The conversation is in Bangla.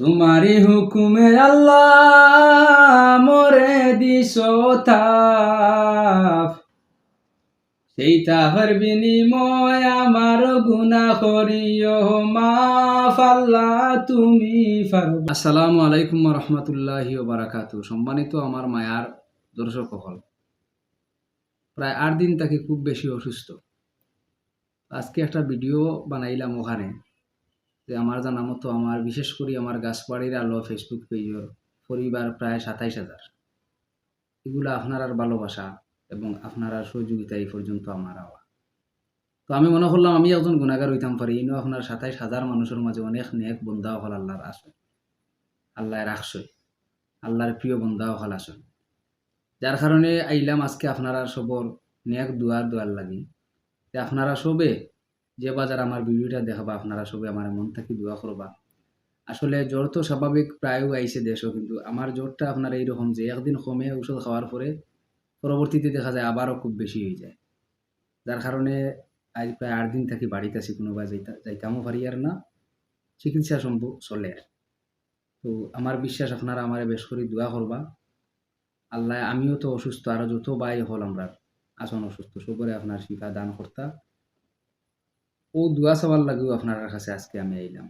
তোমারি হুকুমে আল্লাহ মরে দিস সেই তাহার বিনিময় আমার গুনা করিও মাফ আল্লাহ তুমি আসসালামু আলাইকুম রহমতুল্লাহি বারাকাতু সম্মানিত আমার মায়ার দর্শক হল প্রায় আট দিন তাকে খুব বেশি অসুস্থ। আজকে একটা ভিডিও বানাইলাম ওখানে। যে আমার জানা মতো আমার, বিশেষ করে আমার গাছবাড়ির আলো ফেসবুক পেজের পরিবার প্রায় সাতাইশ হাজার। এগুলো আপনার আর ভালোবাসা এবং আপনার আর সহযোগিতা এই পর্যন্ত আমার আওয়া। তো আমি মনে করলাম আমি একজন গুণাগার হইতাম পারি, ইনো আপনার সাতাইশ হাজার মানুষের মাঝে অনেক নেক বন্ধা হল আল্লাহর আসে আল্লাহ রাখছই আল্লাহর প্রিয় বন্ধা হল আসে যার কারণে আইলাম আজকে আপনারা সবর নেক দুয়ার দুয়ার লাগি। যে আপনারা সবে যে বাজার আমার ভিডিওটা দেখাবা, আপনারা সবে আমার মন থাকি দোয়া করবা। আসলে জ্বর তো স্বাভাবিক প্রায় আইছে দেশও, কিন্তু আমার জ্বরটা আপনার এইরকম যে একদিন কমে ওষুধ খাওয়ার পরে পরবর্তীতে দেখা যায় আবারও খুব বেশি হয়ে যায়। যার কারণে আজ প্রায় আট দিন থাকি বাড়িতে আছি কোনোবা যাইতা, যাইতামও পারি আর না। চিকিৎসা সম্ভব চলে তো আমার বিশ্বাস আপনারা আমার বেশ করে দোয়া করবা। আল্লাহ, আমিও তো অসুস্থ আরও যত বাই হল আমরা, আসন অসুস্থ, সবরে আপনার শিফা দান কর্তা। ও দোয়া সবার লাগেও আপনার কাছে আজকে আমি আইলাম।